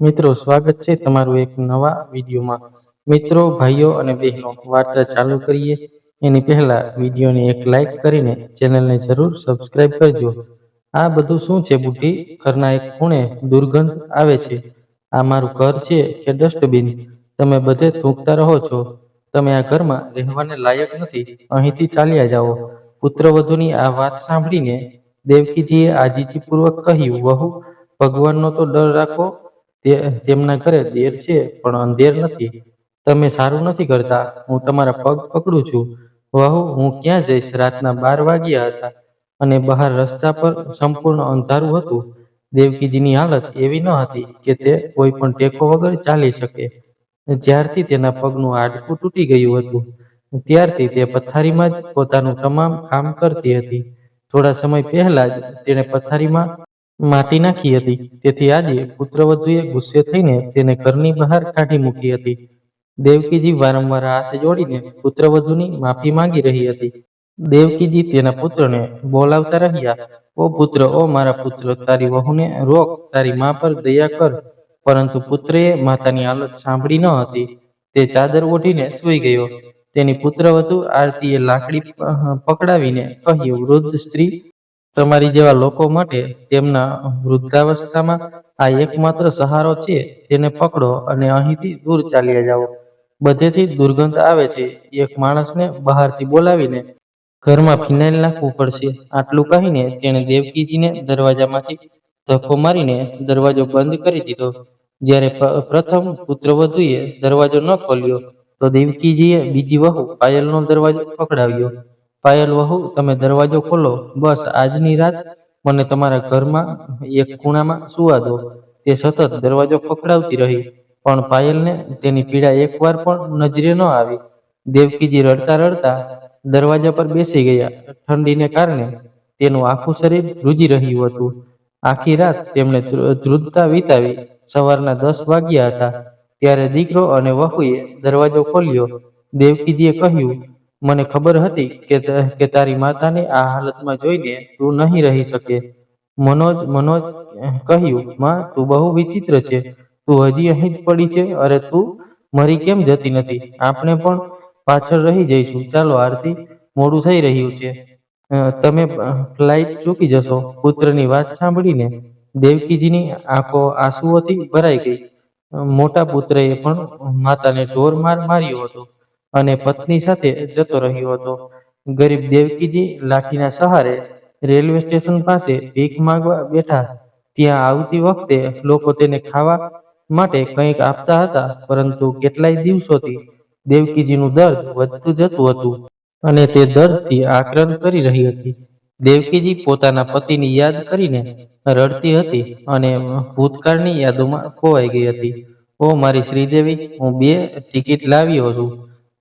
મિત્રો, સ્વાગત છે તમારું એક નવા વિડીયોમાં. મિત્રો, ભાઈઓ અને બહેનો, વાર્તા ચાલુ કરીએ. એની પહેલા વિડીયોને એક લાઈક કરીને ચેનલને જરૂર સબસ્ક્રાઇબ કરજો. આ બધું શું છે, બુઢી? ઘરના એક ખૂણે દુર્ગંધ આવે છે. આ મારું ઘર છે કે ડસ્ટબિન? તમે બધે થૂંકતા રહો છો. તમે આ ઘરમાં રહેવાને લાયક નથી. અહીંથી ચાલ્યા જાઓ. પુત્રવધુની આ વાત સાંભળીને દેવકીજીએ આજીજીપૂર્વક કહ્યું, વહુ, ભગવાનનો તો ડર રાખો. તે તેમના ઘરે દેર છે, પણ અંધેર નથી. તમે સારું નથી કરતા. હું તમારા પગ પકડું છું. વહુ, હું ક્યાં જઈશ? રાતના બાર વાગ્યા હતા અને બહાર રસ્તા પર સંપૂર્ણ અંધારું હતું. દેવકીજીની હાલત એવી ન હતી કે તે કોઈ પણ ટેકો વગર ચાલી શકે. જ્યારથી તેના પગનું હાડકું તૂટી ગયું હતું, ત્યારથી તે પથારીમાં જ પોતાનું તમામ કામ કરતી હતી. થોડા સમય પહેલા જ તેણે પથારીમાં માટી નાખી હતી. તેથી આજે પુત્રવધુએ ગુસ્સે થઈને તેને ઘરની બહાર કાઢી મૂકી હતી. દેવકીજી વારંવાર હાથ જોડીને પુત્રવધુની માફી માંગી રહી હતી. દેવકીજી તેના પુત્રને બોલાવતા રહ્યા, ઓ પુત્ર, ઓ મારા પુત્ર, તારી વહુને રોક, તારી મા પર દયા કર. પરંતુ પુત્રએ માતાની હાલત સાંભળી ન હતી. તે ચાદર ઓઢીને સૂઈ ગયો. તેની પુત્રવધુ આરતીએ લાકડી પકડાવીને કહ્યું, વૃદ્ધ સ્ત્રી તમારી જેવા લોકો માટે તેમના વૃદ્ધાવસ્થામાં આ એકમાત્ર સહારો છે, તેને પકડો અને અહીંથી દૂર ચાલ્યા જાઓ. બધેથી દુર્ગંધ આવે છે. એક માણસને બહારથી બોલાવીને ઘરમાં ફિનાઇલ નાખવું પડશે. આટલું કહીને તેણે દેવકીજીને દરવાજામાંથી ધક્કો મારીને દરવાજો બંધ કરી દીધો. જ્યારે પ્રથમ પુત્રવધુએ દરવાજો ન ખોલ્યો, તો દેવકીજીએ બીજી વહુ પાયલનો દરવાજો ખખડાવ્યો. પાયલ વહુ, તમે દરવાજો ખોલો. બસ આજની રાત મને તમારા ઘરમાં એક ખૂણામાં સુવા દો. તે સતત દરવાજો ખખડાવતી રહી. પણ પાયલને તેની પીડા એકવાર પણ નજરે ન આવી. દેવકીજી રડતા રડતા દરવાજા પર બેસી ગયા. ઠંડીને કારણે તેનું આખું શરીર ધ્રુજી રહ્યું હતું. આખી રાત તેમણે ધ્રુજતા વિતાવી. સવારના દસ વાગ્યા હતા. ત્યારે દીકરો અને વહુએ દરવાજો ખોલ્યો. દેવકીજીએ કહ્યું મને ખબર હતી કે તારી માતાને આ હાલતમાં જોઈને તું નહીં રહી શકે. મનોજ મનોજ કહ્યું, માં, તું બહુ વિચિત્ર છે. તું હજી અહીં જ પડી છે. અરે તું મરી કેમ જતી નથી? આપણે પણ પાછળ રહી જઈશું. ચાલો, આરતી મોડું થઈ રહ્યું છે. તમે ફ્લાઇટ ચૂકી જશો. પુત્રની વાત સાંભળીને દેવકીજીની આંખો આંસુઓથી ભરાઈ ગઈ. મોટા પુત્રએ પણ માતાને ઢોર માર માર્યો હતો. અને પત્ની સાથે જતો રહ્યો હતો. ગરીબ દેવકીજી લાઠીના સહારે રેલવે સ્ટેશન પાસે ભીખ માંગવા બેઠા. ત્યાં આવતી વખતે લોકો તેને ખાવા માટે કંઈક આપતા હતા, પરંતુ કેટલાય દિવસોથી દેવકીજીનું દર્દ વધતું જતું હતું અને તે દર્દથી આક્રંદ કરી રહી હતી. દેવકીજી પોતાના પતિની યાદ કરીને રડતી હતી અને ભૂતકાળની યાદોમાં ખોવાઈ ગઈ હતી. ઓ મારી શ્રીદેવી, હું બે ટિકિટ લાવ્યો છું.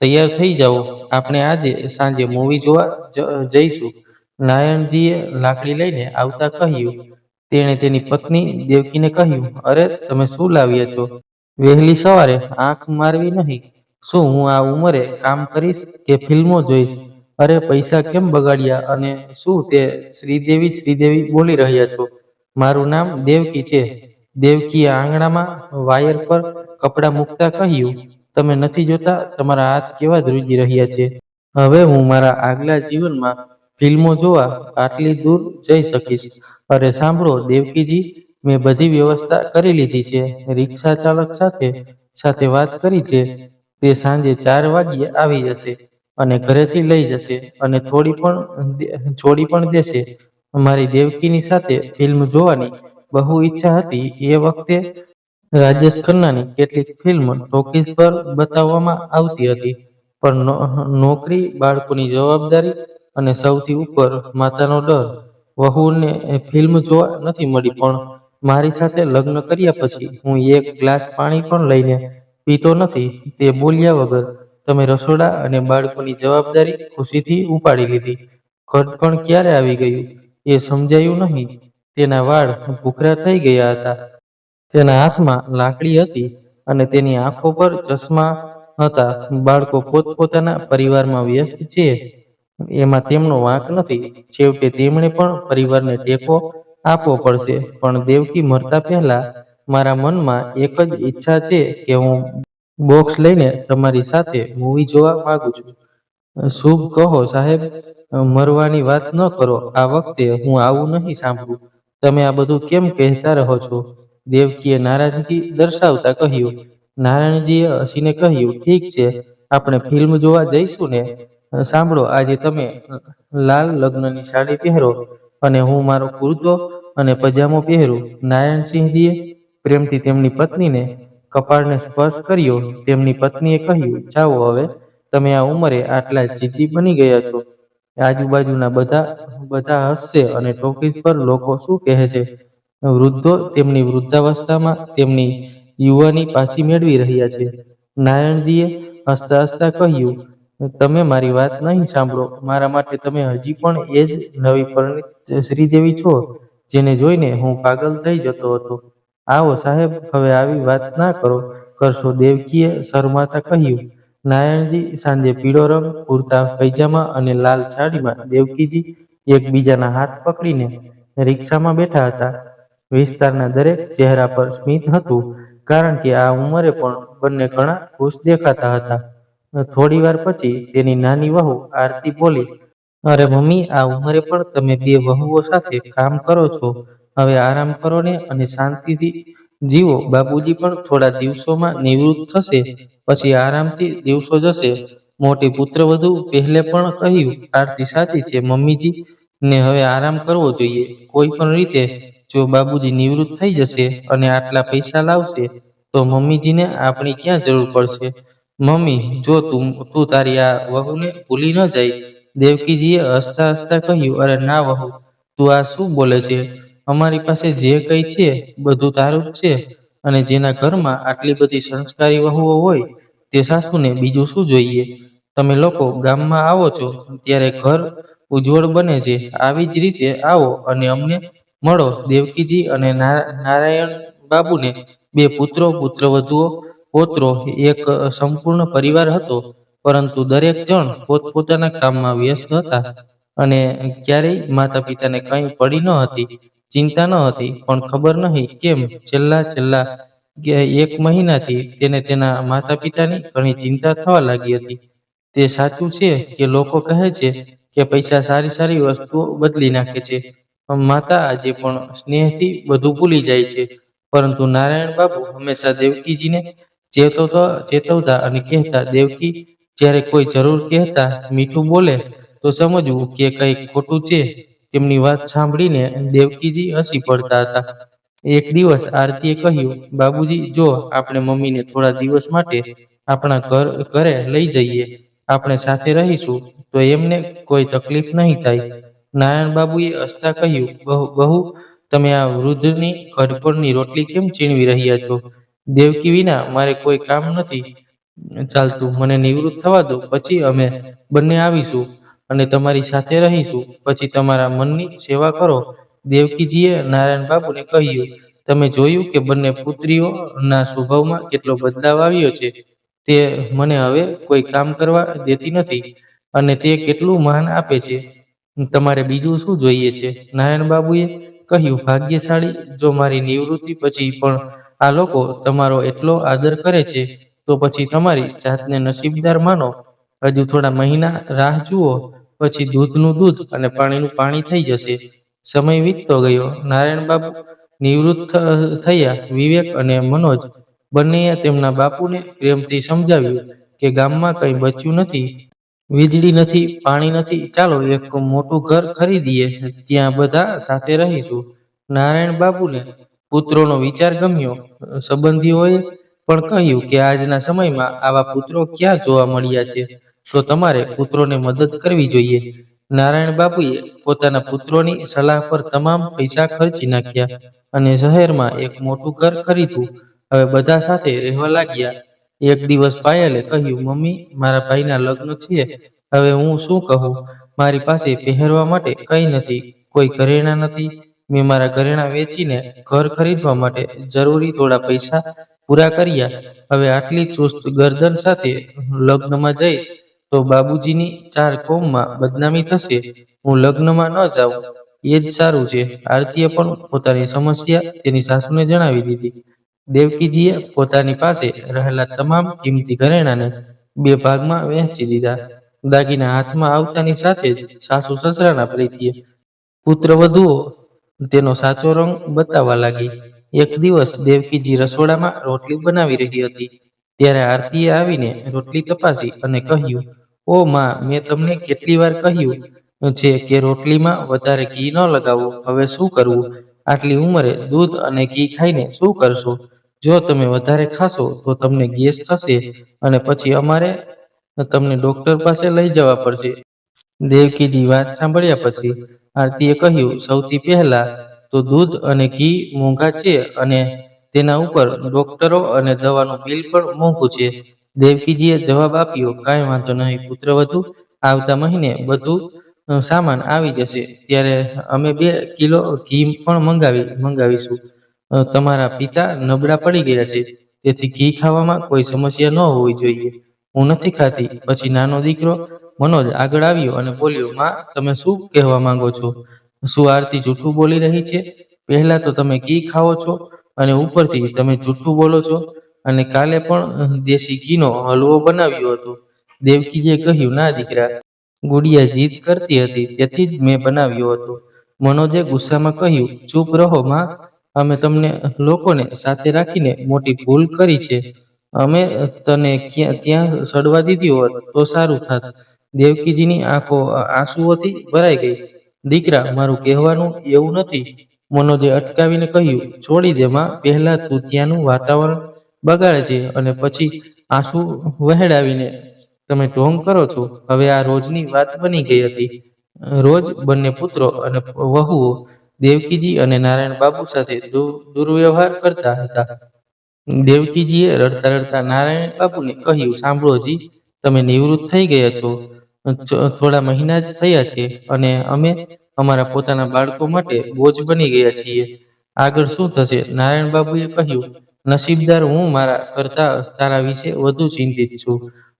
તૈયાર થઈ જાઓ. આપણે આજે સાંજે મૂવી જોવા જઈશું. નારાયણજીએ લાકડી લઈને આવતા કહ્યું, તેણે તેની પત્ની દેવકીને કહ્યું, અરે, તમે શું લાવ્યા છો? વહેલી સવારે આંખ મારવી નહીં. શું હું આ ઉંમરે કામ કરીશ કે ફિલ્મો જોઈશ? અરે, પૈસા કેમ બગાડ્યા અને શું તે શ્રીદેવી શ્રીદેવી બોલી રહ્યા છો? મારું નામ દેવકી છે. દેવકીએ આંગણામાં વાયર પર કપડાં મૂકતા કહ્યું તમે નથી જોતા? તમારા હાથ કેવા ધ્રુજી રહ્યા છે? હવે હું મારા આગલા જીવનમાં ફિલ્મો જોવા આટલી દૂર જઈ શકીશ. અરે સાંભળો, દેવકીજી, મેં બધી વ્યવસ્થા કરી લીધી છે. રિક્ષા ચાલક સાથે સાથે વાત કરી છે. તે સાંજે ચાર વાગ્યે આવી જશે અને ઘરેથી લઈ જશે અને થોડી પણ છોડી પણ દેશે. મારી દેવકીની સાથે ફિલ્મ જોવાની બહુ ઈચ્છા હતી. એ વખતે રાજેશ ખન્નાની કેટલીક ફિલ્મ ટોકીઝ પર બતાવવામાં આવતી હતી. પણ નોકરી, બાળકોની જવાબદારી અને સૌથી ઉપર માતાનો ડર. વહુને ફિલ્મ જોવા નથી મળી, પણ મારી સાથે લગ્ન કર્યા પછી હું એક ગ્લાસ પાણી પણ લઈને પીતો નથી. તે બોલ્યા વગર તમે રસોડા અને બાળકોની જવાબદારી ખુશીથી ઉપાડી લીધી. ખર્ચ પણ ક્યારે આવી ગયું એ સમજાયું નહીં. તેના વાળ ભૂખરા થઈ ગયા હતા. તેના હાથમાં લાકડી હતી અને તેની આંખો પર ચશ્મા હતા. બાળકો પોતપોતાના પરિવારમાં વ્યસ્ત છે. એમાં તેમનો વાંક નથી. છેવટે તેમણે પણ પરિવારને ટેકો આપવો પડશે. પણ દેવકી મરતા પહેલા મારા મનમાં એક જ ઈચ્છા છે કે હું બોક્સ લઈને તમારી સાથે મૂવી જોવા માંગુ છું. શુભ કહો સાહેબ? મરવાની વાત ન કરો. આ વખતે હું આવું નહીં સાંભળું. તમે આ બધું કેમ કહેતા રહો છો? દેવકીએ નારાજગી દર્શાવતા કહ્યું, નારાયણજીએ હસીને કહ્યું, ઠીક છે, આપણે ફિલ્મ જોવા જઈશું ને. સાંભળો, આજે તમે લાલ લગ્નની સાડી પહેરો અને હું મારો કુર્તો અને પજામો પહેરું. નારાયણસિંહજીએ પ્રેમથી તેમની પત્નીને કપાળને સ્પર્શ કર્યો. તેમની પત્નીએ કહ્યું, જાઓ હવે, તમે આ ઉંમરે આટલા જીદ્દી બની ગયા છો. આજુબાજુના બધા બધા હસશે અને ટોકીઝ પર લોકો શું કહે છે વૃદ્ધો તેમની વૃદ્ધાવસ્થામાં તેમની યુવાની પાછી મેળવી રહ્યા છે. નારાયણજીએ હસતા હસતા કહ્યું, તમે મારી વાત નહીં સાંભળો. મારા માટે તમે હજી પણ એ જ નવી પરણિત શ્રીદેવી છો, જેને જોઈને હું પાગલ થઈ જતો હતો. આવો સાહેબ, હવે આવી વાત ના કરો. કરશો દેવકીએ શરમાતા કહ્યું. નારાયણજી સાંજે પીળો રંગ, કુર્તા, પૈજામા અને લાલ સાડીમાં દેવકીજી એકબીજાના હાથ પકડીને રિક્ષામાં બેઠા હતા. વિસ્તારના દરેક ચહેરા પર સ્મિત હતું, કારણ કે આ ઉંમરે પણ બંને ઘણા ખુશ દેખાતા હતા. થોડી વાર પછી તેની નાની વહુ આરતી બોલી, અરે મમ્મી, આ ઉંમરે પણ તમે બે વહુઓ સાથે કામ કરો છો. હવે આરામ કરો ને અને શાંતિથી જીવો. બાબુજી પણ થોડા દિવસોમાં નિવૃત્ત થશે, પછી આરામથી દિવસો જશે. મોટી પુત્રવધુ પહેલે પણ કહ્યું, આરતી સાચી છે મમ્મીજી, ને હવે આરામ કરવો જોઈએ. કોઈ પણ રીતે જો બાબુજી નિવૃત્ત થઈ જશે અને આટલા પૈસા લાવશે, તો મમ્મીજીને આપણી ક્યાં જરૂર પડશે? મમ્મી, જો તું તું તારી આ વહુને ભૂલી ન જાય, દેવકીજીએ હસતા હસતા કહ્યું, અરે ના વહુ, તું આ શું બોલે છે? અમારી પાસે જે કંઈ છે, બધું તારું જ છે. અને જેના ઘરમાં આટલી બધી સંસ્કારી વહુઓ હોય, તે સાસુને બીજું શું જોઈએ? તમે લોકો ગામમાં આવો છો, ત્યારે ઘર ઉજ્જવળ બને છે. આવી જ રીતે આવો અને અમને મળો. દેવકીજી અને નારાયણ બાબુને બે પુત્રો પુત્રવધુઓ પોત્રો, એક સંપૂર્ણ પરિવાર હતો, પરંતુ દરેક જણ પોતપોતાના કામમાં વ્યસ્ત હતા અને ક્યારેય માતા પિતાને કંઈ પડી ન હતી, ચિંતા ન હતી, પણ ખબર નહીં કેમ છેલ્લા છેલ્લા એક મહિનાથી તેને તેના માતા પિતાની ઘણી ચિંતા થવા લાગી હતી. તે સાચું છે કે લોકો કહે છે કે પૈસા સારી સારી વસ્તુઓ બદલી નાખે છે માતા આજે પણ સ્નેહથી બધું ભૂલી જાય છે. પરંતુ નારાયણ બાબુ હંમેશા દેવકીજીને ચેતવતા ચેતવતા અને કહેતા, દેવકી, જ્યારે કોઈ જરૂર કહેતા મીઠું બોલે, તો સમજવું કે કંઈક ખોટું છે. તેમની વાત સાંભળીને દેવકીજી હસી પડતા હતા. એક દિવસ આરતીએ કહ્યું, બાબુજી, જો આપણે મમ્મીને થોડા દિવસ માટે આપણા ઘર, ઘરે લઈ જઈએ, આપણે સાથે રહીશું, તો એમને કોઈ તકલીફ નહીં થાય. નારાયણ બાબુએ હસતા કહ્યું, બહુ તમે આ વૃદ્ધની ઘડપણની રોટલી કેમ છીણવી રહ્યા છો? દેવકી વિના મારે કોઈ કામ નથી. ચાલતું, મને નિવૃત્ત થવા દો, પછી અમે બંને આવીશું અને તમારી સાથે રહીશું. પછી તમારા મનની સેવા કરો. દેવકીજીએ નારાયણ બાબુને કહ્યું, તમે જોયું કે બંને પુત્રીઓના સ્વભાવમાં કેટલો બદલાવ આવ્યો છે? તે મને હવે કોઈ કામ કરવા દેતી નથી અને તે કેટલું માન આપે છે? તમારે બીજું શું જોઈએ છે? નારાયણ બાબુએ કહ્યું, ભાગ્યશાળી, જો મારી નિવૃત્તિ પછી પણ આ લોકો તમારો એટલો આદર કરે છે, તો પછી તમારી જાતને નસીબદાર માનો. હજુ થોડા મહિના રાહ જુઓ, પછી દૂધનું દૂધ અને પાણીનું પાણી થઈ જશે. સમય વીતતો ગયો. નારાયણ બાબુ નિવૃત્ત થયા. વિવેક અને મનોજ બંનેએ તેમના બાપુને પ્રેમથી સમજાવ્યું કે ગામમાં કંઈ બચ્યું નથી વીજળી નથી, પાણી નથી. ચાલો એક મોટું ઘર ખરીદીએ. ત્યાં બધા સાથે રહીશું. નારાયણ બાબુને પુત્રોનો વિચાર ગમ્યો. સંબંધીઓએ પણ કહ્યું કે આજના સમયમાં આવા પુત્રો ક્યાં જોવા મળ્યા છે? તો તમારે પુત્રોને મદદ કરવી જોઈએ. નારાયણ બાબુએ પોતાના પુત્રોની સલાહ પર તમામ પૈસા ખર્ચી નાખ્યા અને શહેરમાં એક મોટું ઘર ખરીદ્યું. હવે બધા સાથે રહેવા લાગ્યા. એક દિવસ પાયલે કહ્યું, મમ્મી, મારા ભાઈના લગ્ન છે. હવે હું શું કહું? મારી પાસે પહેરવા માટે કંઈ નથી. કોઈ ઘરેણા નથી. મેં મારા ઘરેણા વેચીને ઘર ખરીદવા માટે જરૂરી થોડા પૈસા પૂરા કર્યા. હવે આટલી ચુસ્ત ગરદન સાથે લગ્નમાં જઈશ તો બાબુજીની ચાર કોમમાં બદનામી થશે. હું લગ્નમાં ન જાઉં. એ જ સારું છે. આરતીએ પણ પોતાની સમસ્યા તેની સાસુને જણાવી દીધી. દેવકીજીએ પોતાની પાસે રહેલા તમામ કિંમતી ઘરેણાને બે ભાગમાં વહેંચી દીધા. દાગીના હાથમાં આવતાની સાથે જ સાસુ સસરાના પ્રીતિએ પુત્રવધુઓ તેનો સાચો રંગ બતાવવા લાગી. એક દિવસ દેવકીજી રસોડામાં રોટલી બનાવી રહી હતી. ત્યારે આરતીએ આવીને રોટલી તપાસી અને કહ્યું, ઓ માં, મેં તમને કેટલી વાર કહ્યું છે કે રોટલીમાં વધારે ઘી ન લગાવો. હવે શું કરવું? આટલી ઉંમરે દૂધ અને ઘી ખાઈને શું કરશો? જો તમે વધારે ખાશો તો તમને ગેસ થશે અને પછી અમારે તમને ડોક્ટર પાસે લઈ જવા પડશે. દેવકીજી વાત સાંભળ્યા પછી આરતીએ કહ્યું, સૌથી પહેલા તો દૂધ અને ઘી મોંઘા છે અને તેના ઉપર ડોક્ટરો અને દવાનું બિલ પણ મોંઘું છે. દેવકીજીએ જવાબ આપ્યો, કાંઈ વાંધો નહીં પુત્ર વધુ, આવતા મહિને બધું સામાન આવી જશે. ત્યારે અમે બે કિલો ઘી પણ મંગાવી, મંગાવીશું. તમારા પિતા નબળા પડી ગયા છે. તેથી ઘી ખાવામાં કોઈ સમસ્યા ન હોવી જોઈએ. હું નથી ખાતી. પછી નાનો દીકરો મનોજ આગળ આવ્યો અને બોલ્યો, માં, તમે શું કહેવા માંગો છો? શું આરતી જૂઠું બોલી રહી છે? પહેલા તો તમે ઘી ખાઓ છો અને ઉપરથી તમે જૂઠું બોલો છો. અને કાલે પણ દેશી ઘીનો હલવો બનાવ્યો હતો. દેવકીજીએ કહ્યું, ના, દીકરા, ગુડિયા જીદ કરતી હતી, તેથી જ મેં બનાવ્યો હતો. મનોજે ગુસ્સામાં કહ્યું, ચૂપ રહો, માં. અમે તમને લોકોને સાથે રાખીને મોટી ભૂલ કરી છે. અમે તને ત્યાં સડવા દીધી હોત તો સારું થાત. દેવકીજીની આંખો, આંસુઓથી ભરાઈ ગઈ. દીકરા, મારું કહેવાનું એવું નથી. મનોજે અટકાવીને કહ્યું, છોડી દે માં, પહેલા તું ત્યાંનું વાતાવરણ બગાડે છે અને પછી આંસુ વહેડાવીને તમે ઢોંગ કરો છો. હવે આ રોજની વાત બની ગઈ હતી. રોજ બંને પુત્રો અને વહુઓ દેવકીજી અને નારાયણ બાબુ સાથે દુર્વ્યવહાર કરતા હતા. દેવકીજીએ રડતા રડતા નારાયણ બાબુને કહ્યું, સાંભળો જી, તમે નિવૃત્ત થઈ ગયા છો. થોડા મહિના જ થયા છે અને અમે અમારા પોતાના બાળકો માટે બોજ બની ગયા છીએ. આગળ શું થશે? નારાયણ બાબુએ કહ્યું, નસીબદાર હું મારા કરતા, તારા વિશે વધુ ચિંતિત છું.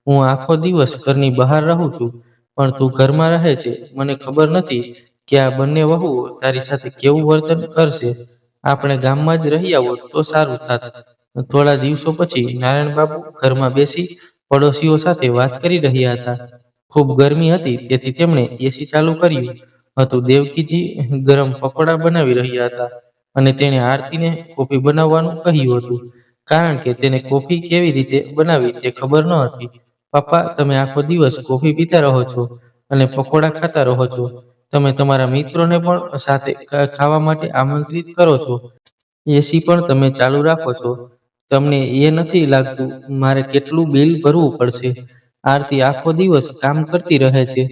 હું આખો દિવસ ઘરની બહાર રહું છું, પણ તું ઘરમાં રહે છે. મને ખબર નથી કે આ બંને વહુ તારી સાથે કેવું વર્તન કરશે? આપણે ગામમાં જ રહી આવો તો સારું થાત. થોડા દિવસો પછી નારાયણ બાબુ ઘરમાં બેસી પડોશીઓ સાથે વાત કરી રહ્યા હતા. ખૂબ ગરમી હતી, તેથી તેમણે એસી ચાલુ કર્યું. હતું દેવકીજી ગરમ પકોડા બનાવી રહ્યા હતા અને તેણે આરતીને કોફી બનાવવાનું કહ્યું હતું. કારણ કે તેને કોફી કેવી રીતે બનાવી તે ખબર ન હતી. પપ્પા, તમે આખો દિવસ કોફી પીતા રહો છો અને પકોડા ખાતા રહો છો. તમે તમારા મિત્રોને પણ સાથે ખાવા માટે આમંત્રિત કરો છો. એસી પણ તમે ચાલુ રાખો છો. તમને એ નથી લાગતું, મારે કેટલું બિલ ભરવું પડશે? આરતી આખો દિવસ કામ કરતી રહે છે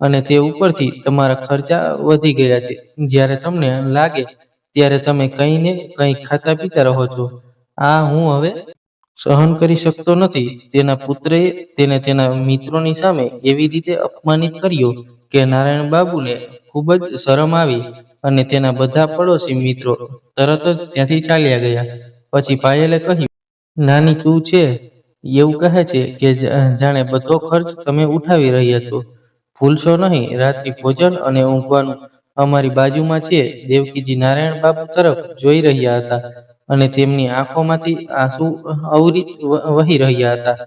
અને તે ઉપરથી તમારા ખર્ચા વધી ગયા છે. જ્યારે તમને લાગે, ત્યારે તમે કંઈ ને કંઈ ખાતા પીતા રહો છો. આ હું હવે સહન કરી શકતો નથી. તેના પુત્રએ તેને તેના મિત્રોની સામે એવી રીતે અપમાનિત કર્યો કે નારાયણ બાબુને ખૂબ જ શરમ આવી અને તેના બધા પડોશી મિત્રો તરત જ ત્યાંથી ચાલ્યા ગયા. પછી પાયલે કહ્યું, નાની તું છે. એવું કહે છે કે જાણે બધો ખર્ચ તમે ઉઠાવી રહ્યા છો. ભૂલશો નહીં. રાત્રિ ભોજન અને ઊંઘવાનું અમારી બાજુમાં છે. દેવકીજી નારાયણ બાબુ તરફ જોઈ રહ્યા હતા. અને તેમની આંખોમાંથી આંસુ અવરિત વહી રહ્યા હતા.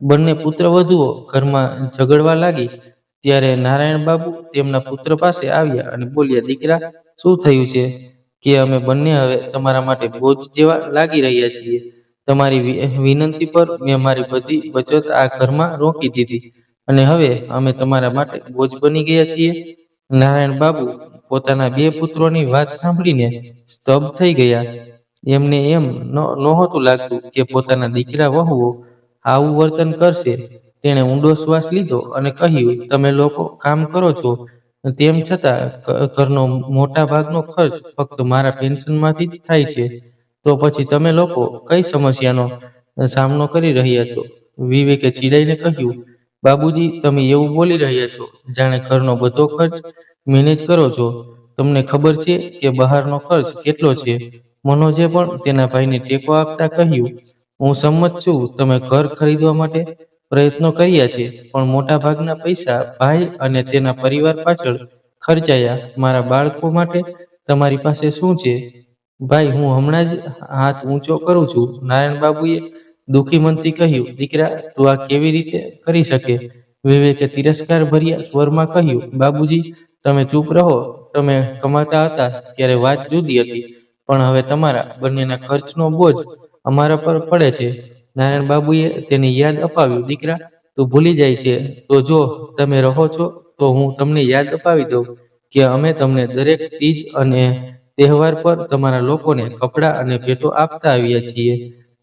બંને પુત્ર વધુઓ ઘરમાં ઝઘડવા લાગી. ત્યારે નારાયણ બાબુ તેમના પુત્ર પાસે આવ્યા અને બોલ્યા, દીકરા, શું થયું છે કે અમે બંને હવે તમારા માટે બોજ જેવા લાગી રહ્યા છીએ? તમારી વિનંતી પર મેં મારી બધી બચત આ ઘરમાં રોકી દીધી અને હવે અમે તમારા માટે બોજ બની ગયા છીએ. નારાયણ બાબુ પોતાના બે પુત્રોની વાત સાંભળીને સ્તબ્ધ થઈ ગયા. એમને એમ નહોતું લાગતું કે પોતાના દીકરા વહુઓ આવું વર્તન કરશે. તેણે ઊંડો શ્વાસ લીધો અને કહ્યું, તમે લોકો કામ કરો છો. તેમ છતાં ઘરનો મોટા ભાગનો ખર્ચ ફક્ત મારા પેન્શનમાંથી જ થાય છે. તો પછી તમે લોકો કઈ સમસ્યાનો સામનો કરી રહ્યા છો? વિવેકે ચીડાઈને કહ્યું, બાબુજી, તમે એવું બોલી રહ્યા છો. જાણે ઘરનો બધો ખર્ચ મેનેજ કરો છો. તમને ખબર છે કે બહારનો ખર્ચ કેટલો છે? મનોજે પણ તેના ભાઈને ટેકો આપતા કહ્યું, હું સંમત છું, તમે ઘર ખરીદવા માટે પ્રયત્નો કર્યા છે, પણ મોટા ભાગના પૈસા ભાઈ અને તેના પરિવાર પાછળ ખર્ચાયા. મારા બાળકો માટે તમારી પાસે શું છે? ભાઈ, હું હમણાં જ હાથ ઊંચો કરું છું. નારાયણ બાબુએ દુઃખી મનથી કહ્યું, દીકરા, તું આ કેવી રીતે કરી શકે? વિવેકે તિરસ્કાર ભર્યા સ્વરમાં કહ્યું, બાબુજી, તમે ચૂપ રહો. તમે કમાતા હતા ત્યારે વાત જુદી હતી. પણ હવે તમારા બંનેના ખર્ચનો બોજ અમારા પર પડે છે. નારાયણ બાબુએ તેને યાદ અપાવ્યું, દીકરા, તું ભૂલી જાય છે. તો જો તમે રહો છો, તો હું તમને યાદ અપાવી દઉં કે અમે તમને દરેક તીજ અને તહેવાર પર તમારા લોકોને કપડાં અને ભેટો આપતા આવ્યા છીએ.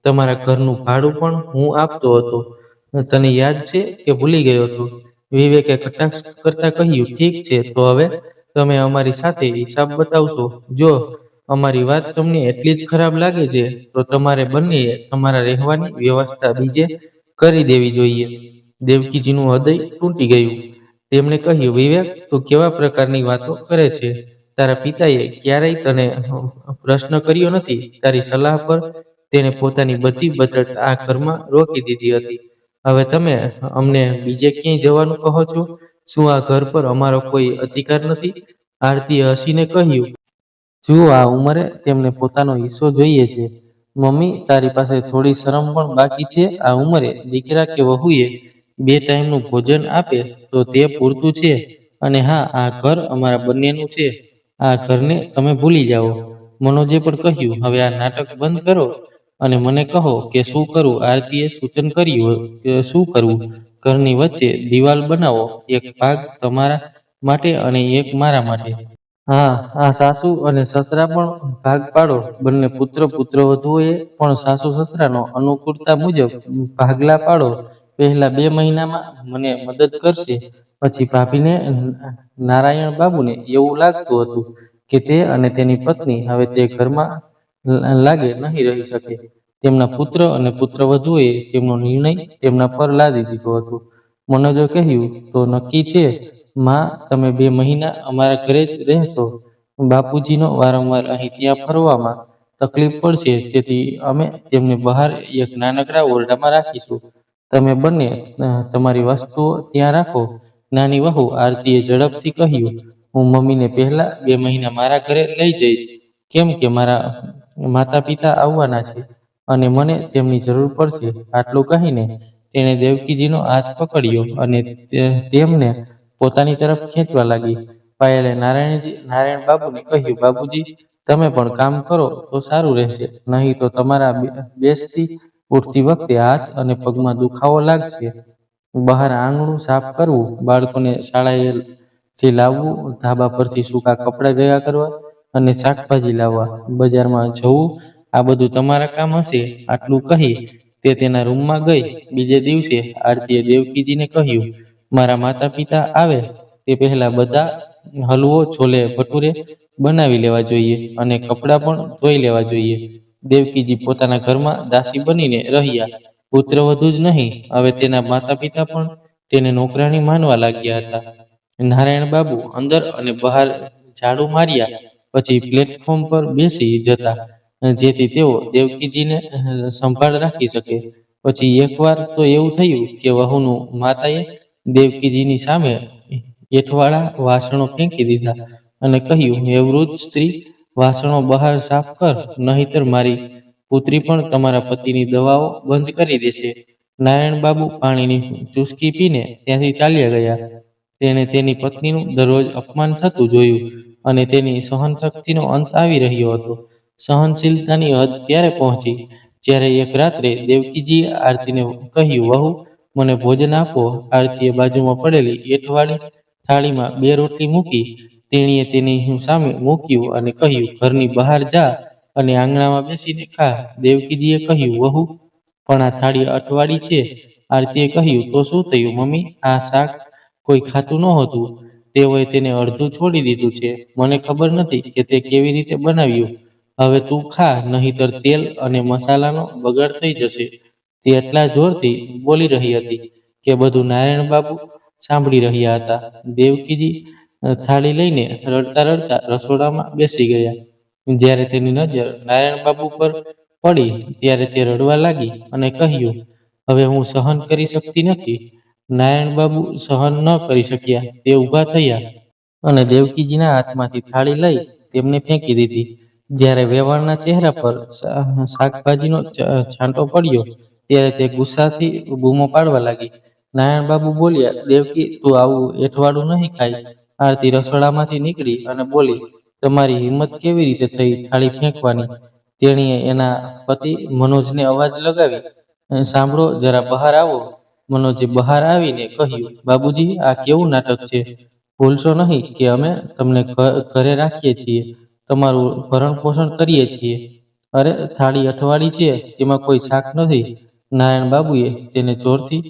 તમારા ઘરનું ભાડું પણ હું આપતો હતો. તને યાદ છે કે ભૂલી ગયો છો વિવેકે કટાક્ષ કરતા કહ્યું, ઠીક છે, તો હવે તમે અમારી સાથે હિસાબ બતાવશો. જો અમારી વાત તમને એટલી જ ખરાબ લાગે છે, તો તમારે બંનેએ તમારા રહેવાની વ્યવસ્થા બીજે કરી દેવી જોઈએ. દેવકીજીનું હૃદય તૂટી ગયું. તેમણે કહ્યું, વિવેક, તું કેવા પ્રકારની વાતો કરે છે? તારા પિતાએ ક્યારેય તને પ્રશ્ન કર્યો નથી. તારી સલાહ પર તેને પોતાની બધી બચત આ ઘરમાં રોકી દીધી હતી. હવે તમે અમને બીજે ક્યાંય જવાનું કહો છો? શું આ ઘર પર અમારો કોઈ અધિકાર નથી? આરતીએ હસીને કહ્યું જુઓ આ ઉંમરે તેમને પોતાનો હિસ્સો જોઈએ છે, મમ્મી, તારી પાસે થોડી શરમ પણ બાકી છે, આ ઉંમરે દીકરા કે વહુએ બે ટાઈમનું ભોજન આપે તો તે પૂરતું છે. અને હા, આ ઘર અમારા બંનેનું છે. આ ઘરને તમે ભૂલી જાઓ. મનોજે પણ કહ્યું, હવે આ નાટક બંધ કરો. અને મને કહો કે શું કરવું આરતીએ સૂચન કર્યું, કે શું કરવું? ઘરની વચ્ચે દિવાલ બનાવો, એક ભાગ તમારા માટે અને એક મારા માટે. હા આ સાસુ અને સસરા પણ ભાગ પાડો. બંને પુત્ર પુત્ર પુત્રવધુઓએ પણ સાસુ સસરાનો અનુકૂળતા મુજબ ભાગલા પાડો. પહેલા બે મહિનામાં મને મદદ કરશે. પછી ભાભીને નારાયણ બાબુને એવું લાગતું હતું કે તે અને તેની પત્ની હવે તે ઘરમાં લાગે નહીં રહી શકે. તેમના પુત્ર અને પુત્ર વધુએ તેમનો નિર્ણય તેમના પર લાદી દીધો હતો. મનોજે કહ્યું, તો નક્કી છે માં તમે બે મહિના અમારા ઘરે જ રહેશો. બાપુજીનો વારંવાર અહીં ત્યાં ફરવામાં તકલીફ પડશે, તેથી અમે તેમને બહાર એક નાનકડા ઓરડામાં રાખીશું. તમે બંને તમારી વસ્તુઓ ત્યાં રાખો. નાની વહુ આરતીએ ઝડપથી કહ્યું, હું મમ્મીને પહેલા બે મહિના મારા ઘરે લઈ જઈશ, કેમ કે મારા માતા પિતા આવવાના છે અને મને તેમની જરૂર પડશે. આટલું કહીને તેણે દેવકીજીનો હાથ પકડ્યો અને તેમને પોતાની તરફ ખેંચવા લાગી. પાયલે નારાયણજી, નારાયણ બાબુને કહ્યું, બાબુજી, તમે પણ કામ કરો તો સારું રહેશે. નહીં તો તમારા બેસતી ઉઠતી વખતે હાથ અને પગમાં દુખાવો લાગશે. બહાર આંગણું સાફ કરવું, બાળકોને શાળાએ જે લાવવું, ધાબા પરથી સૂકા કપડાં ભેગા કરવા અને શાકભાજી લાવવા. બજારમાં જવું, આ બધું તમારા કામ હશે. આટલું કહી તે તેના રૂમમાં ગઈ. બીજે દિવસે આરતીએ દેવકીજીને કહ્યું મારા માતા પિતા આવે, તે પહેલા બધા હલવો, છોલે, ભટુરે બનાવી લેવા જોઈએ અને કપડાં પણ ધોઈ લેવા જોઈએ. દેવકીજી પોતાના ઘરમાં દાસી બનીને રહ્યા. પુત્ર વધુ જ નહીં, હવે તેના માતા પિતા પણ તેને નોકરાણી માનવા લાગ્યા હતા. નારાયણ બાબુ અંદર અને બહાર ઝાડુ માર્યા, પછી પ્લેટફોર્મ પર બેસી જતા, જેથી તેઓ દેવકીજીને સંભાળ રાખી શકે. પછી એકવાર તો એવું થયું કે વહુનું માતાએ દેવકીજીની સામે એઠવાળા વાસણો ફેંકી દીધા અને કહ્યું, હે વૃદ્ધ સ્ત્રી, વાસણો બહાર સાફ કર, નહીતર મારી પુત્રી પણ તમારા પતિની દવાઓ બંધ કરી દેશે. નારાયણ બાબુ પાણીની ચુસ્કી પીને ત્યાંથી ચાલ્યા ગયા. તેણે તેની પત્નીનું દરરોજ અપમાન થતું જોયું અને તેની સહન શક્તિનો અંત આવી રહ્યો હતો. સહનશીલતાની હદ ત્યારે પહોંચી, જ્યારે એક રાત્રે દેવકીજીએ આરતીને કહ્યું, વહુ મને ભોજન આપો. આરતીએ બાજુમાં પડેલી એઠવાડી થાળીમાં બે રોટલી મૂકી તેણીએ તેની સામે મૂક્યું અને કહ્યું, ઘરની બહાર જા અને આંગણામાં બેસીને ખા. દેવકીજીએ કહ્યું, વહુ, પણ આ થાળી અઠવાડી છે. આરતીએ કહ્યું, તો શું થયું મમ્મી? આ શાક કોઈ ખાતું નહોતું. તેઓએ તેને અડધું છોડી દીધું છે. મને ખબર નથી કે તે કેવી રીતે બનાવ્યું. હવે તું ખા, નહીતર તેલ અને મસાલાનો બગાડ થઈ જશે. તે એટલા જોરથી બોલી રહી હતી કે બધું નારાયણ બાબુ સાંભળી રહ્યા હતા. દેવકીજી થાળી લઈને રડતા રડતા રસોડામાં બેસી ગયા. જ્યારે તેની નજર નારાયણ બાબુ પર પડી, ત્યારે તે રડવા લાગી અને કહ્યું, હવે હું સહન કરી શકતી નથી. નારાયણ બાબુ સહન ન કરી શક્યા. તે ઊભા થયા અને દેવકીજીના હાથમાંથી થાળી લઈ તેમને ફેંકી દીધી. જ્યારે વેવાણના ચહેરા પર શાકભાજીનો છાંટો પડ્યો ત્યારે તે ગુસ્સાથી બૂમો પાડવા લાગી. નારાયણ બાબુ બોલ્યા, દેવકી, તું આવું એઠવાડું નહીં ખાય. આરતી રસોડામાંથી નીકળી અને બોલી, તમારી હિંમત કેવી રીતે થઈ થાળી ફેંકવાની? તેણીએ એના પતિ મનોજને અવાજ લગાવી સાંભળો, જરા બહાર આવો. મનોજે બહાર આવીને કહ્યું, બાબુજી, આ કેવું નાટક છે? ભૂલશો નહીં કે અમે તમને ઘરે રાખીએ છીએ. તમારું ભરણ પોષણ કરીએ છીએ. અરે, થાળી અઠવાડી છે, તેમાં કોઈ શાક નથી. નારાયણ બાબુએ તેને જોરથી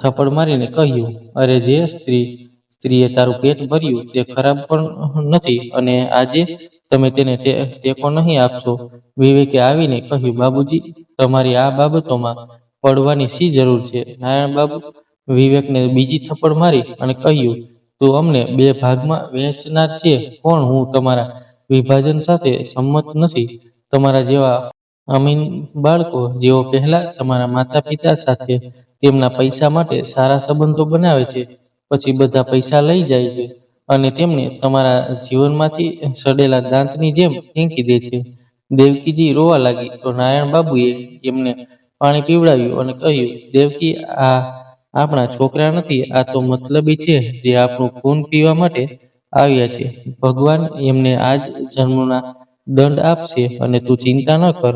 થપ્પડ મારીને કહ્યું, અરે જે સ્ત્રી, સ્ત્રીએ તારું પેટ ભર્યું તે ખરાબ પણ નથી અને આજે તમે તેને ટેકો નહીં આપશો. વિવેકે આવીને કહ્યું, બાબુજી, તમારી આ બાબતોમાં પડવાની શી જરૂર છે? નારાયણ બાબુ વિવેકને બીજી થપ્પડ મારી અને કહ્યું, તું અમને બે ભાગમાં વહેંચનાર છે કોણ હું તમારા વિભાજન સાથે સંમત નથી. તમારા જેવા અમીન બાળકો, જેઓ પહેલા તમારા માતા પિતા સાથે તેમના પૈસા માટે સારા સંબંધો બનાવે છે, પછી બધા પૈસા લઈ જાય છે અને તેમને તમારા જીવનમાંથી સડેલા દાંતની જેમ ફેંકી દે છે. દેવકીજી રોવા લાગી તો નારાયણ બાબુએ એમને પાણી પીવડાવ્યું અને કહ્યું, દેવકી, આ આપણા છોકરા નથી, આ તો મતલબી છે જે આપણું ખૂન પીવા માટે આવ્યા છે. ભગવાન એમને આજ જન્મના દંડ આપશે અને તું ચિંતા ન કર.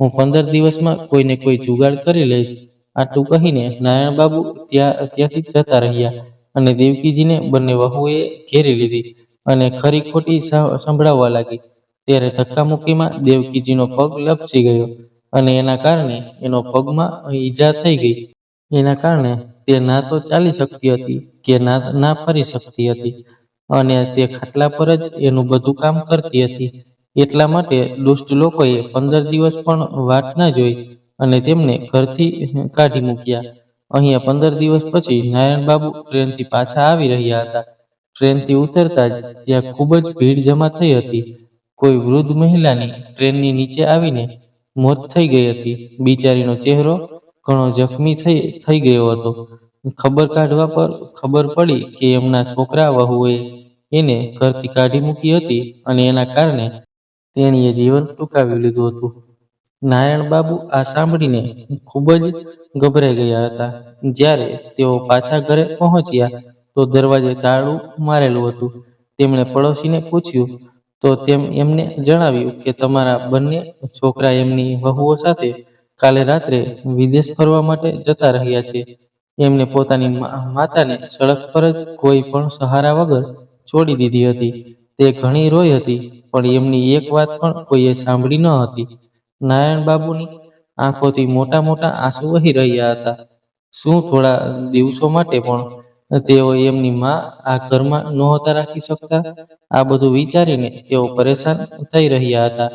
હું પંદર દિવસમાં કોઈને કોઈ જુગાડ કરી લઈશ. આટલું કહીને નારાયણ બાબુ ત્યાં ત્યાંથી જતા રહ્યા અને દેવકીજીને બંને વહુએ ઘેરી લીધી અને ખરી ખોટી સંભળાવવા લાગી. ત્યારે ધક્કામુક્કીમાં દેવકીજીનો પગ લપસી ગયો અને એના કારણે એનો પગમાં ઈજા થઈ ગઈ. એના કારણે તે ના તો ચાલી શકતી હતી કે ના ના ફરી શકતી હતી અને તે ખાટલા પર જ એનું બધું કામ કરતી હતી. એટલા માટે દુષ્ટ લોકોએ પંદર દિવસ પણ વાટ ના જોઈ અને તેમને ઘરથી કાઢી મૂક્યા. અહીંયા પંદર દિવસ પછી નારાયણ બાબુ ટ્રેનથી પાછા આવી રહ્યા હતા. ટ્રેનથી ઉતરતા જ ત્યાં ખૂબ જ ભીડ જમા થઈ હતી. કોઈ વૃદ્ધ મહિલાની ટ્રેનની નીચે આવીને મોત થઈ ગઈ હતી. બિચારીનો ચહેરો ઘણો જખમી થઈ થઈ ગયો હતો. ખબર કાઢવા પર ખબર પડી કે એમના છોકરા વહુએ એને ઘરથી કાઢી મૂકી હતી અને એના કારણે તેણીએ જીવન ટૂંકાવી લીધું હતું. નારાયણ બાબુ આ સાંભળીને ખૂબ જ ગભરાઈ ગયા હતા. જ્યારે તેઓ પાછા ઘરે પહોંચ્યા, તો દરવાજે તાળું મારેલું હતું. તેમણે પડોશીને પૂછ્યું, તો તેમ એમને જણાવ્યું કે તમારા બંને છોકરા એમની વહુઓ સાથે કાલે રાત્રે વિદેશ ફરવા માટે જતા રહ્યા છે. એમને પોતાની માતાને સડક પર જ કોઈ પણ સહારા વગર છોડી દીધી હતી. તે ઘણી રોઈ હતી. પણ એમની એક વાત પણ કોઈએ સાંભળી ન હતી. નારાયણ બાબુની આંખોથી મોટા મોટા આંસુ વહી રહ્યા હતા. શું થોડા દિવસો માટે પણ તેઓ એમની માં આ ઘરમાં નહોતા રાખી શકતા? આ બધું વિચારીને તેઓ પરેશાન થઈ રહ્યા હતા.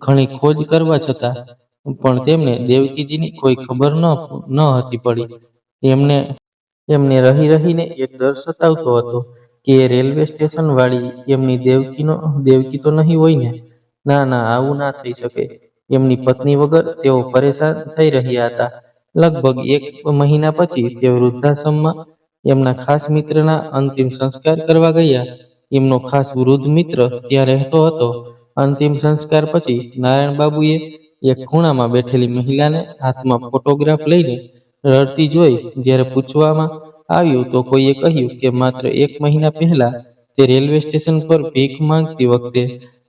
ઘણી ખોજ કરવા છતાં પણ તેમને દેવકીજીની કોઈ ખબર ન ન હતી પડી. એમને એમને રહી રહીને એક ડર સતાવતો હતો. કે રેલવે સ્ટેશન વાળી એમની દેવકીનો, દેવકી તો નહીં હોય ને, ના ના આવું ના થઈ શકે. એમની પત્ની વગર તેઓ પરેશાન થઈ રહ્યા હતા. લગભગ એક મહિના પછી તે વૃદ્ધાશ્રમમાં એમના ખાસ મિત્રના અંતિમ સંસ્કાર કરવા ગયા. એમનો ખાસ વૃદ્ધ મિત્ર ત્યાં રહેતો હતો. અંતિમ સંસ્કાર પછી નારાયણ બાબુએ એક ખૂણામાં બેઠેલી મહિલાને હાથમાં ફોટોગ્રાફ લઈને રડતી જોઈ, જ્યારે પૂછવામાં આવ્યું તો કોઈએ કહ્યું કે માત્ર એક મહિના પહેલા તે રેલવે સ્ટેશન પર ભીખ માંગતી વખતે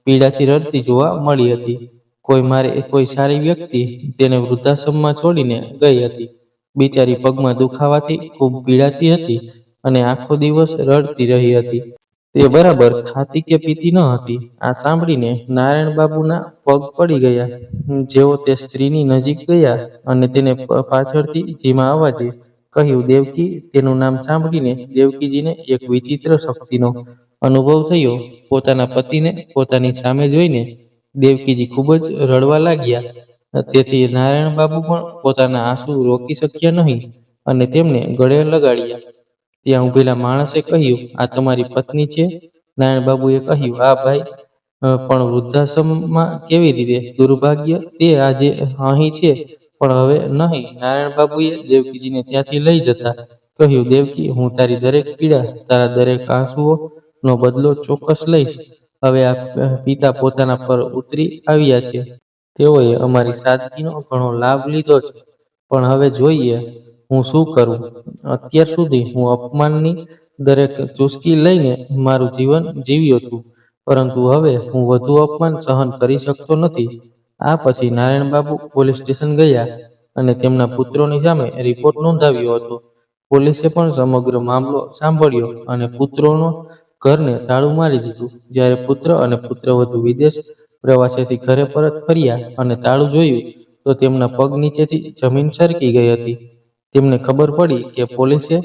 પીડાથી રડતી જોવા મળી હતી. કોઈ મારે કોઈ સારી વ્યક્તિ તેને વૃદ્ધાશ્રમમાં છોડીને ગઈ હતી. બિચારી પગમાં દુખાવાથી ખૂબ પીડાતી હતી અને આખો દિવસ રડતી રહી હતી. તે બરાબર ખાતી કે પીતી ન હતી. આ સાંભળીને નારાયણ બાબુના પગ પડી ગયા. જેઓ તે સ્ત્રીની નજીક ગયા અને તેને પાછળથી ધીમા અવાજે કહ્યું, દેવકી, તેનું નામ સાંભળીને દેવકીજીને એક વિચિત્ર શક્તિનો અનુભવ થયો. પોતાના પતિને પોતાની સામે જોઈને દેવકીજી ખૂબ જ રડવા લાગ્યા. તેથી નારાયણ બાબુ પણ પોતાના આંસુ રોકી શક્યા નહીં અને તેમને ગળે લગાડ્યા. ત્યાં ઉભેલા માણસે કહ્યું, આ તમારી પત્ની છે? નારાયણ બાબુએ કહ્યું આ ભાઈ પણ વૃદ્ધાશ્રમમાં કેવી રીતે? દુર્ભાગ્ય, તે આજે અહીં છે. પણ હવે નહીં. નારાયણ બાબુએ દેવકીજીને ત્યાંથી લઈ જતા કહ્યું, દેવકી, હું તારી દરેક પીડા, તારા દરેક આંસુઓ નો બદલો ચોક્કસ લઈશ. હવે આ પિતા પોતાના પર ઉતરી આવ્યા છે. તેઓએ અમારી સાદગીનો ઘણો લાભ લીધો છે. પણ હવે જોઈએ, હું શું કરું? અત્યાર સુધી હું અપમાનની દરેક ચુસ્કી લઈને મારું જીવન જીવ્યો છું. પરંતુ હવે હું વધુ અપમાન સહન કરી શકતો નથી. આ પછી નારાયણબાબુ પોલીસ સ્ટેશન ગયા અને તેમના પુત્રોની સામે રિપોર્ટ નોંધાવ્યો હતો. પોલીસે પણ સમગ્ર મામલો સાંભળ્યો અને પુત્રોનો ઘરને તાળું મારી દીધું. જ્યારે પુત્ર અને પુત્રવધુ વિદેશ પ્રવાસેથી ઘરે પરત ફર્યા અને તાળું જોયું, તો તેમના પગ નીચેથી જમીન સરકી ગઈ હતી. તેમને ખબર પડી કે પોલીસે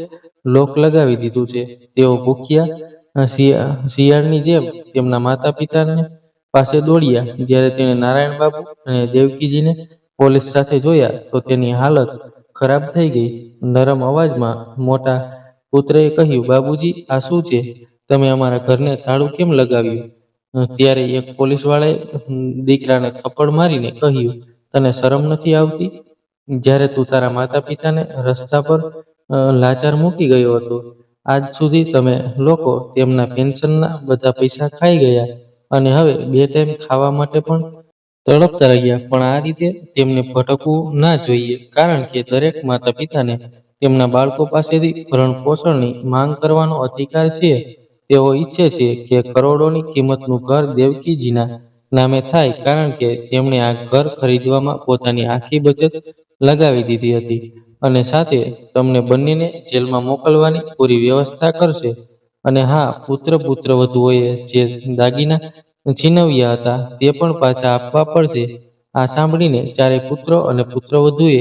લોક લગાવી દીધું છે. તેઓ ભૂખ્યા શિયાળની જેમ તેમના માતા પિતાને પાસે દોડ્યા. જ્યારે તેણે નારાયણબાબુ અને દેવકીજીને પોલીસ સાથે જોયા તો તેની હાલત ખરાબ થઈ ગઈ. નરમ અવાજમાં મોટા પુત્રએ કહ્યું બાબુજી આ શું છે? તમે અમારા ઘરને તાળું કેમ લગાવ્યું? ત્યારે એક પોલીસવાળાએ દીકરાને થપ્પડ મારીને કહ્યું તને શરમ નથી આવતી? જ્યારે તું તારા માતા પિતાને રસ્તા પર લાચાર મૂકી ગયો હતો. આજ સુધી તમે લોકો તેમના પેન્શનના બધા પૈસા ખાઈ ગયા. અને હવે બે ટાઈમ ખાવા માટે પણ તડપતા રહ્યા, પણ આ રીતે તેમને ભટકવું ના જોઈએ, કારણ કે દરેક માતા પિતાને તેમના બાળકો પાસેથી ભરણ પોષણની માંગ કરવાનો અધિકાર છે. તેઓ ઈચ્છે છે કે કરોડોની કિંમતનું ઘર દેવકીજીના નામે થાય, કારણ કે તેમણે આ ઘર ખરીદવામાં પોતાની આખી બચત લગાવી દીધી હતી અને સાથે તમને બંનેને જેલમાં મોકલવાની પૂરી વ્યવસ્થા કરશે. અને હા પુત્ર પુત્રવધુઓએ જે દાગીના છીનવ્યા હતા, તે પણ પાછા આપવા પડશે. આ સાંભળીને ચારે પુત્રો અને પુત્રવધુએ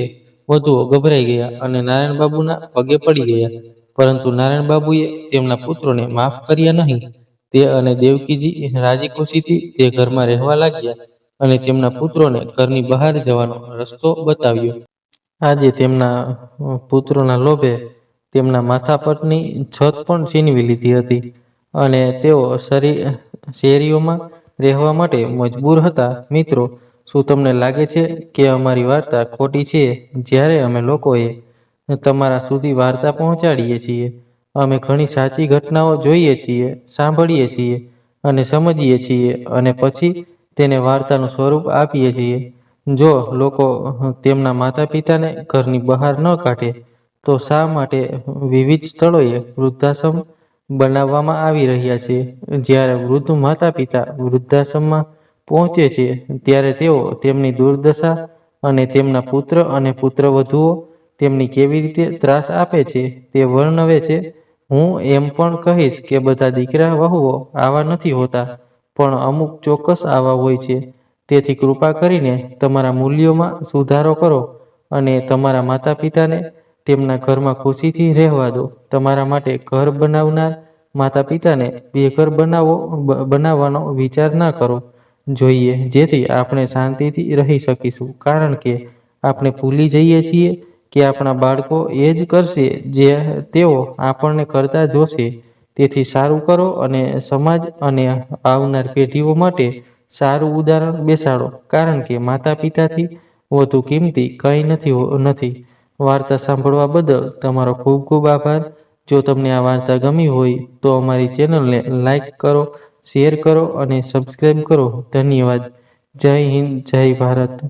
વધુઓ ગભરાઈ ગયા અને નારાયણબાબુના પગે પડી ગયા. પરંતુ નારાયણબાબુએ તેમના પુત્રોને માફ કર્યા નહીં. તે અને દેવકીજી રાજી ખુશીથી તે ઘરમાં રહેવા લાગ્યા અને તેમના પુત્રોને ઘરની બહાર જવાનો રસ્તો બતાવ્યો. આજે તેમના પુત્રોના લોભે તેમના માથા પરની છત પણ છીનવી લીધી હતી અને તેઓ શેરીઓમાં રહેવા માટે મજબૂર હતા. મિત્રો, શું તમને લાગે છે કે અમારી વાર્તા ખોટી છે? જ્યારે અમે લોકોએ તમારા સુધી વાર્તા પહોંચાડીએ છીએ, અમે ઘણી સાચી ઘટનાઓ જોઈએ છીએ, સાંભળીએ છીએ અને સમજીએ છીએ અને પછી તેને વાર્તાનું સ્વરૂપ આપીએ છીએ. જો લોકો તેમના માતા પિતાને ઘરની બહાર ન કાઢે તો શા માટે વિવિધ સ્થળોએ વૃદ્ધાશ્રમ બનાવવામાં આવી રહ્યા છે? જ્યારે વૃદ્ધ માતા પિતા વૃદ્ધાશ્રમમાં પહોંચે છે, ત્યારે તેઓ તેમની દુર્દશા અને તેમના પુત્ર અને પુત્રવધુઓ તેમની કેવી રીતે ત્રાસ આપે છે તે વર્ણવે છે. હું એમ પણ કહીશ કે બધા દીકરા વહુઓ આવા નથી હોતા, પણ અમુક ચોક્કસ આવા હોય છે. તેથી કૃપા કરીને તમારા મૂલ્યોમાં સુધારો કરો અને તમારા માતા પિતાને તેમના ઘરમાં ખુશીથી રહેવા દો. તમારા માટે ઘર બનાવનાર માતા પિતાને બેઘર બનાવો બનાવવાનો વિચાર ના કરો. જોઈએ, જેથી આપણે શાંતિથી રહી શકીશું. કારણ કે આપણે ભૂલી જઈએ છીએ કે આપણા બાળકો એ જ કરશે જે તેઓ આપણને કરતા જોશે. તેથી સારું કરો અને સમાજ અને આવનાર પેઢીઓ માટે સારું ઉદાહરણ બેસાડો. કારણ કે માતા પિતાથી વધુ કિંમતી કંઈ નથી નથી. વાર્તા સાંભળવા બદલ તમારો ખૂબ ખૂબ આભાર. જો તમને આ વાર્તા ગમી હોય તો અમારી ચેનલને લાઈક કરો, શેર કરો અને સબસ્ક્રાઈબ કરો. ધન્યવાદ. જય હિન્દ, જય ભારત.